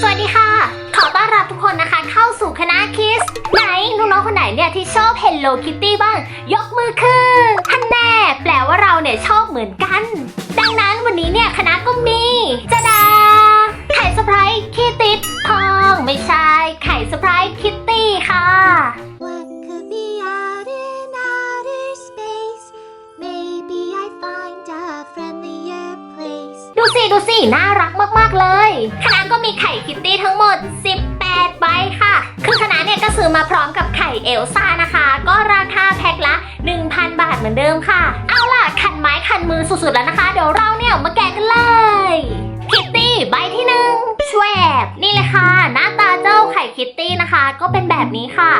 สวัสดีค่ะ ขอต้อนรับทุกคนนะคะ เข้าสู่คณะคิส ไหนน้องๆคนไหนเนี่ยที่ชอบ Hello Kitty บ้าง ยกมือขึ้นท่านแน่แปลว่าเราเนี่ยชอบเหมือนกัน ดังนั้นวันนี้เนี่ยคณะก็มีจะดาไข่สไปร์คิตติดทอง ไม่ใช่ ไข่สไปร์คิตตี้ค่ะ ดูสิดูสิ น่ารักมาก ๆ เลยคณะก็มีไข่คิตตี้ทั้งหมด 18 ใบค่ะ คือคณะเนี่ยก็ซื้อมาพร้อมกับไข่เอลซ่านะคะ ก็ราคาแพ็คละ 1,000 บาทเหมือนเดิมค่ะ เอาล่ะ คันไม้คันมือสุด ๆ แล้วนะคะ เดี๋ยวเราเนี่ยมาแกะกันเลยคิตตี้ใบที่หนึ่งชวบนี่เลยค่ะ หน้าตาเจ้าไข่คิตตี้นะคะ ก็เป็นแบบนี้ค่ะ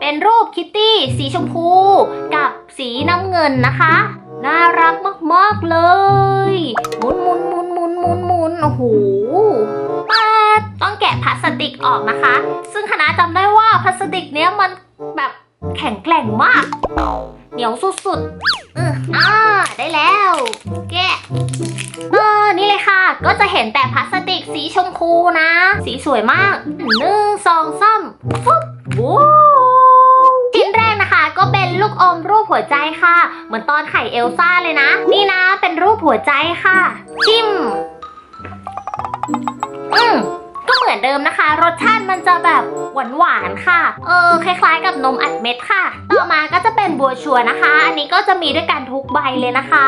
เป็นรูปคิตตี้สีชมพู กับสีน้ำเงินนะคะ น่ารักมาก ๆ เลย หมุนโอ้โหปัดต้องแกะพลาสติกออกนะคะ ซึ่งคณะจำได้ว่าพลาสติกเนี้ยมันแบบแข็งแกร่งมาก เหนียวสุดๆเอออ่าได้แล้ว แกะเออนี่เลยค่ะ ก็จะเห็นแต่พลาสติกสีชมพูนะ สีสวยมากหนึ่งสองสามฟุ๊บว้ชิ้นแรกนะคะ ก็เป็นลูกอมรูปหัวใจค่ะ เหมือนตอนไข่เอลซ่าเลยนะ นี่นะเป็นรูปหัวใจค่ะชิม อืมก็เหมือนเดิมนะคะ รสชาติมันจะแบบหวานหวานๆค่ะ เออคล้ายๆ กับนมอัดเม็ดค่ะ ต่อมาก็จะเป็นบัวชัวนะคะ อันนี้ก็จะมีด้วยกันทุกใบเลยนะคะ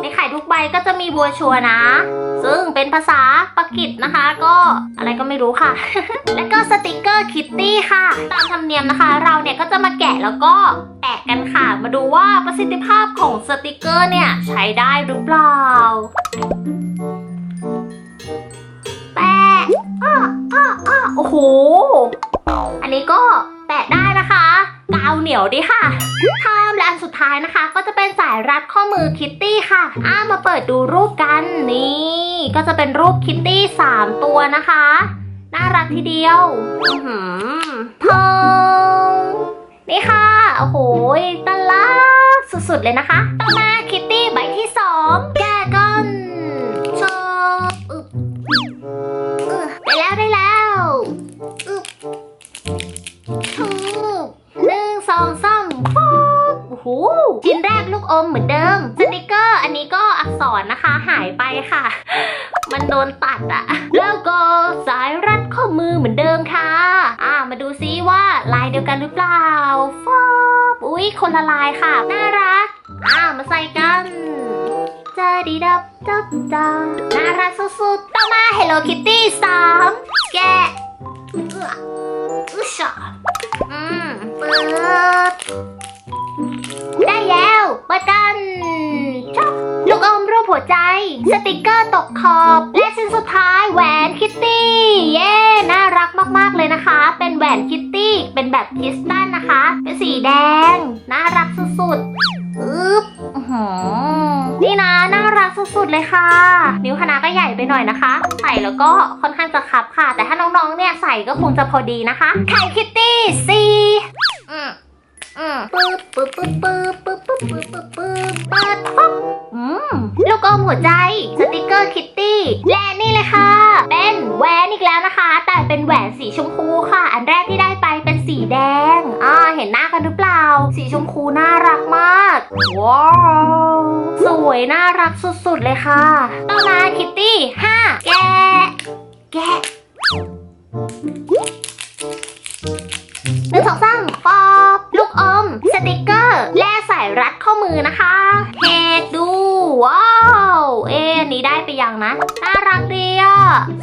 ในไข่ทุกใบก็จะมีบัวชัวนะ ซึ่งเป็นภาษาปากีสนะคะ ก็อะไรก็ไม่รู้ค่ะ แล้วก็สติกเกอร์คิตตี้ค่ะ ตามธรรมเนียมนะคะ เราเนี่ยก็จะมาแกะแล้วก็แปะกันค่ะ มาดูว่าประสิทธิภาพของสติกเกอร์เนี่ยใช้ได้หรือเปล่า อ้ออ้ออ้อโอ้โห อันนี้ก็แปะได้นะคะ กาวเหนียวดีค่ะทามและอันสุดท้ายนะคะ ก็จะเป็นสายรัดข้อมือคิตตี้ค่ะ อ้ามาเปิดดูรูปกันนี่ ก็จะเป็นรูปคิตตี้สามตัวนะคะ น่ารักทีเดียวอือหือพองนี่ค่ะ โอ้โหตลักสุดๆเลยนะคะ ต่อมาคิตตี้ใบที่สองแกกั อมเหมือนเดิม สติกเกอร์ อันนี้ก็อักษรนะคะหายไปค่ะ มันโดนตัดอะแล้วก็สายรัดข้อมือเหมือนเดิมค่ะ อ่ามาดูซิว่าลายเดียวกันหรือเปล่าฟอบอุ๊ยคนละลายค่ะ น่ารัก อ่ามาใส่กันจาดีดับดับดาน่ารักสุดๆต่อมา Hello Kitty สามแกะอื้ออึชะอืมเปิดได้ หัวใจ สติกเกอร์ตกขอบ และชิ้นสุดท้ายแหวนคิตตี้ เย้ น่ารักมากๆเลยนะคะ เป็นแหวนคิตตี้ เป็นแบบคริสตัลนะคะ เป็นสีแดง น่ารักสุดๆอึ๊บอื้อหือนี่นะน่ารักสุดๆเลยค่ะ นิ้วคณะก็ใหญ่ไปหน่อยนะคะ ใส่แล้วก็ค่อนข้างจะคับค่ะ แต่ถ้าน้องๆ เนี่ยใส่ก็คงจะพอดีนะคะ ไข่คิตตี้สีอืม อืมปึ๊บปึ๊บปึ๊บปึ๊บปึ๊บปึ๊บปึ๊บปึ๊บปึ๊บเปิดปุ๊บอืมลูกอมหัวใจ สติกเกอร์คิตตี้และนี่เลยค่ะ เป็นแหวนอีกแล้วนะคะ แต่เป็นแหวนสีชมพูค่ะ อันแรกที่ได้ไปเป็นสีแดงอ่าเห็นหน้ากันหรือเปล่า สีชมพูน่ารักมาก ว้าวสวยน่ารักสุดๆเลยค่ะต่อมาคิตตี้ห้าแกะแกะหนึ่งสองสามปอบลูกอ ติกเกอร์และสายรัดข้อมือนะคะเฮกดู ว้าว เอ๊นนี้ได้ไปยังนะ น่ารักดีอะ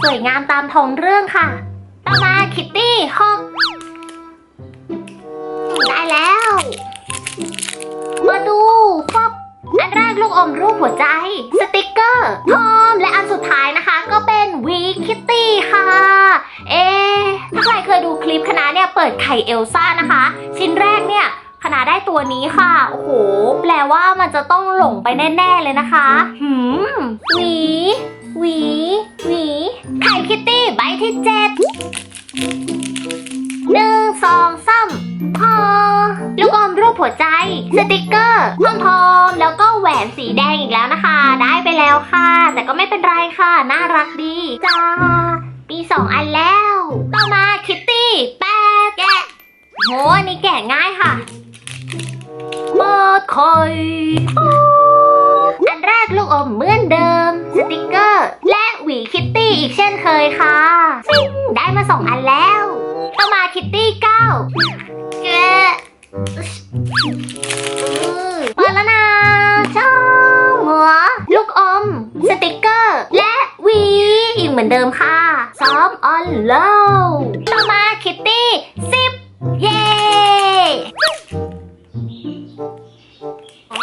สวยงามตามท้องเรื่องค่ะต่อมาคิตตี้หกได้แล้ว มาดูฟอบอันแรกลูกอมรูปหัวใจ สติกเกอร์พร้อมและอันสุดท้ายนะคะ ก็เป็นวีคิตตี้ค่ะ เอ๊ถ้าใครเคยดูคลิปคณะเนี่ย เปิดไข่เอลซ่านะคะ ชิ้นแรกเนี่ย ณะได้ตัวนี้ค่ะ โอ้โห แปลว่ามันจะต้องหลงไปแน่ ๆ เลยนะคะ หืม หวี หวี หวี ไข่คิตตี้ใบที่เจ็ดหนึ่งสองสามพอลูกอมรูปหัวใจ สติกเกอร์พอมพอมแล้วก็แหวนสีแดงอีกแล้วนะคะ ได้ไปแล้วค่ะ แต่ก็ไม่เป็นไรค่ะ น่ารักดีจ้าปีสองอันแล้ว ต่อมาคิตตี้แปดแกะโหอันนี้แกะง่ายค่ะ เปิดคอยอันแรกลูกอมเหมือนเดิม สติกเกอร์ และหวีคิตตี้อีกเช่นเคยค่ะ ได้มาสองอันแล้วต่อมาคิตตี้เก้า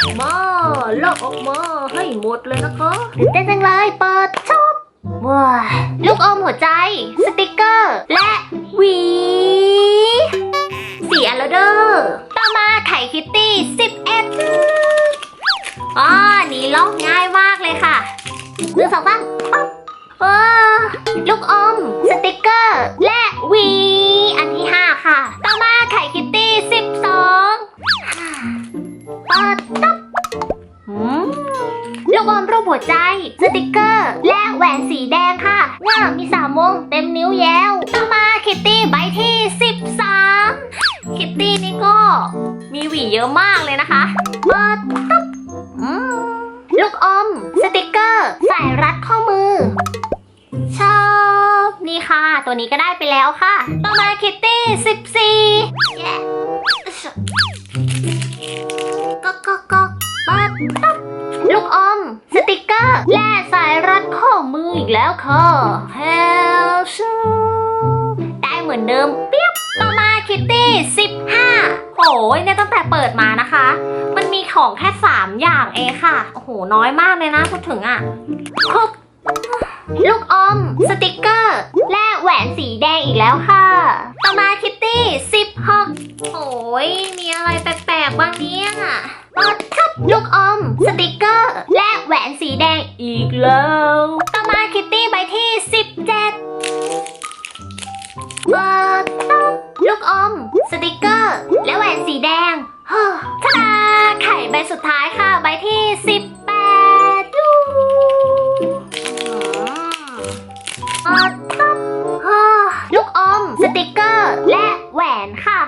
ออกมาโลกออกมาให้หมดเลยนะคะตื่นเต้นจังเลยเปิดชอบว้ายลูกอมหัวใจ สติกเกอร์ และหวีสี่อันแล้วเด้อต่อมาไข่คิตตี้สิบเอ็ดอ๋อนี่ลอกง่ายมากเลยค่ะหนึ่งสองสามปั๊บเออลูกอม สติกเกอร์ และ ปหัวใจ สติกเกอร์ และแหวนสีแดงค่ะว้าวมีสามวงเต็มนิ้วแย้วต่อมาคิตตี้ใบที่สิบสามคิตตี้นี่ก็มีหวีเยอะมากเลยนะคะเปิดตับลูกอม สติกเกอร์ใส่รัดข้อมือ ชอบนี่ค่ะ ตัวนี้ก็ได้ไปแล้วค่ะ ต่อมาคิตตี้สิบสี่แย่ก็ก็ก็ปัดตับ ออีกแล้วค่ะเฮลชูได้เหมือนเดิมเปียบต่อมาคิตตี้สิบห้าโอ้ยเนี่ยตั้งแต่เปิดมานะคะ มันมีของแค่สามอย่างเองค่ะ โอ้โห น้อยมากเลยนะพูดถึงอะครบลูกอม สติกเกอร์ และแหวนสีแดงอีกแล้วค่ะ ต่อมาคิตตี้สิบหกโอ้ยมีอะไรแปลกๆบ้างเนี่ยปัดครับลูกอม สติกเกอร์ และแหวนสีแดงอีกแล้วต่อ อม สติกเกอร์ และแหวนสีแดงเฮ้อทาดาไข่ใบสุดท้ายค่ะ ใบที่สิบแปดยูปัดตับฮ่าลูกอม สติกเกอร์ และแหวนค่ะ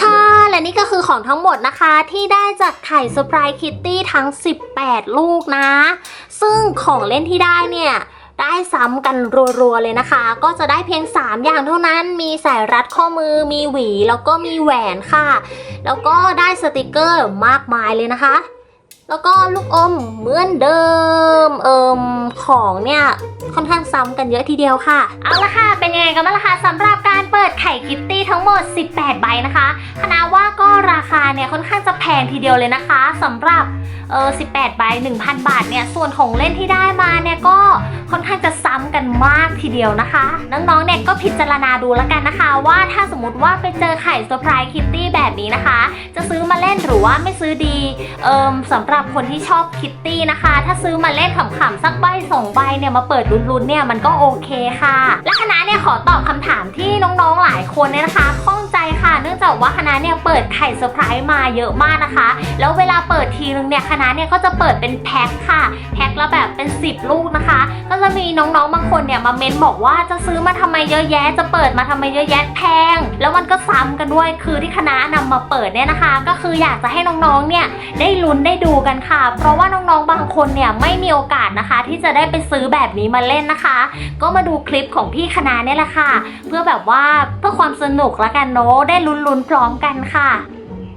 ช่และนี่ก็คือของทั้งหมดนะคะที่ได้จากไข่เซอร์ไพรส์คิตตี้ทั้ง 18 ลูกนะ ซึ่งของเล่นที่ได้เนี่ย ได้ซ้ำกันรัวๆเลยนะคะ ก็จะได้เพียง 3 อย่างเท่านั้น มีสายรัดข้อมือ มีหวี แล้วก็มีแหวนค่ะ แล้วก็ได้สติกเกอร์มากมายเลยนะคะ แล้วก็ลูกอมเหมือนเดิม เอิมของเนี่ยค่อนข้างซ้ำกันเยอะทีเดียวค่ะ เอาละค่ะ เป็นยังไงกันบ้างล่ะคะสำหรับการเปิดไข่คิตตี้ทั้งหมด 18 ใบนะคะคณะว่าก็ราคาเนี่ยค่อนข้างจะแพงทีเดียวเลยนะคะสำหรับเออ18 ใบ 1,000 บาทเนี่ย ส่วนของเล่นที่ได้มาเนี่ยก็ค่อนข้างจะซ้ำกันมากทีเดียวนะคะ น้องๆ เนี่ยก็พิจารณาดูแล้วกันนะคะ ว่าถ้าสมมติว่าไปเจอไข่เซอร์ไพรส์คิตตี้แบบนี้นะคะ จะซื้อมาเล่นหรือว่าไม่ซื้อดี เอิมสำหรับคนที่ชอบคิตตี้นะคะ ถ้าซื้อมาเล่นขำๆสักใบสองใบเนี่ยมาเปิดลุ้นๆเนี่ยมันก็โอเคค่ะ และคณะเนี่ยขอตอบคำถามที่น้องๆหลายคนเนี่ยนะคะข้องใจค่ะ เนื่องจากว่าคณะเนี่ยเปิดไข่เซอร์ไพรส์มาเยอะมากนะคะ แล้วเวลาเปิดทีนึงเนี่ยคณะเนี่ยก็จะเปิดเป็นแพ็คค่ะแพ็คละแบบเป็น 10 ลูกนะคะ ก็จะมีน้องๆบางคนเนี่ยมาเม้นบอกว่าจะซื้อมาทำไมเยอะแยะ จะเปิดมาทำไมเยอะแยะแพง แล้วมันก็ซ้ำกันด้วยคือที่คณะนำมาเปิดเนี่ยนะคะ ก็คืออยากจะให้น้องๆเนี่ยได้ลุ้นได้ดูกันค่ะ เพราะว่าน้องๆบางคนเนี่ยไม่มีโอกาสนะคะ ที่จะได้ไปซื้อแบบนี้มาเล่นนะคะ ก็มาดูคลิปของพี่คณะเนี่ยแหละค่ะ เพื่อแบบว่าเพื่อความสนุกละกันเนาะได้ลุ้นๆพร้อมกันค่ะ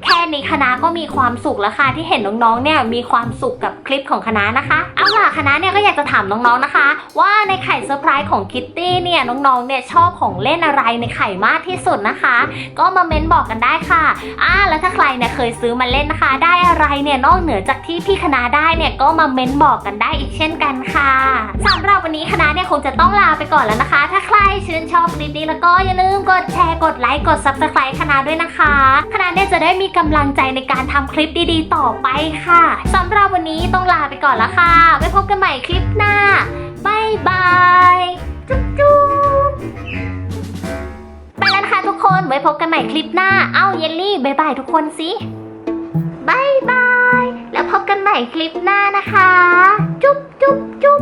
แค่ นี้คณะก็มีความสุขแล้วค่ะที่เห็นน้องๆเนี่ยมีความสุขกับคลิปของคณะนะคะเอาล่ะคณะเนี่ยก็อยากจะถามน้องๆนะคะ ว่าในไข่เซอร์ไพรส์ของคิตตี้เนี่ยน้องๆเนี่ยชอบของเล่นอะไรในไข่มากที่สุดนะคะ ก็มาเม้นบอกกันได้ค่ะอ่าแล้วถ้าใครเนี่ยเคยซื้อมาเล่นนะคะ ได้อะไรเนี่ยนอกเหนือจากที่พี่คณะได้เนี่ยก็มาเม้นบอกกันได้อีกเช่นกันค่ะสำหรับวันนี้คณะเนี่ยคงจะต้องลาไปก่อนแล้วนะคะ ถ้าใครชื่นชอบคลิปนี้แล้วก็อย่าลืมกดแชร์กดไลค์กด subscribe คณะด้วยนะคะ คณะเนี่ยจะได้มีกำลังใจในการทำคลิปดีๆ ต่อไปค่ะสำหรับวันนี้ต้องลาไปก่อนล้วค่ะ ไว้พบกันใหม่คลิปหน้าบายบายจุ๊บจุ๊บไปแล้วนะคะทุกคนไว้พบกันใหม่คลิปหน้า เอ้าเยลลี่บายบายทุกคนสิบายบายแล้วพบกันใหม่คลิปหน้านะคะ จุ๊บจุ๊บจุ๊บ